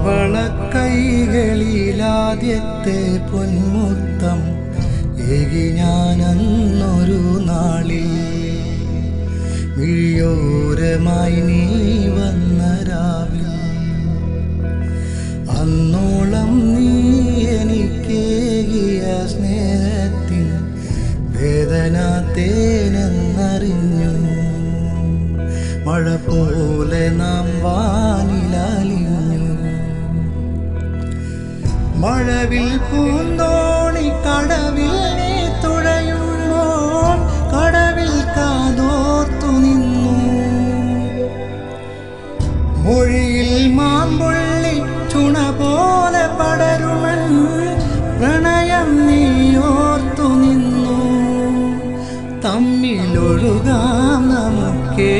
അവള കൈകളിലാദ്യത്തെ പൊന്മുത്തം ഏകി ഞാനന്നൊരു നാളിൽ. മിഴിയോരമായി നീ വന്ന രാവിൽ. അന്നോളം നീ എനിക്കേകിയ സ്നേഹത്തിൻ വേദന തേനെന്നറിഞ്ഞു. മഴ പോലെ നാം വാനിലലിഞ്ഞു മഴവിൽ പൂന്തോണി കടവിൽ തുഴയുമ്പോൾ കടവിൽ കാതോർത്തു നിന്നു. മൊഴിയിൽ മാമ്പുള്ളി ചുണ പോലെ പടരുമൻ പ്രണയം നീയോർത്തു നിന്നു. തമ്മിലൊഴുകാം നമുക്കേ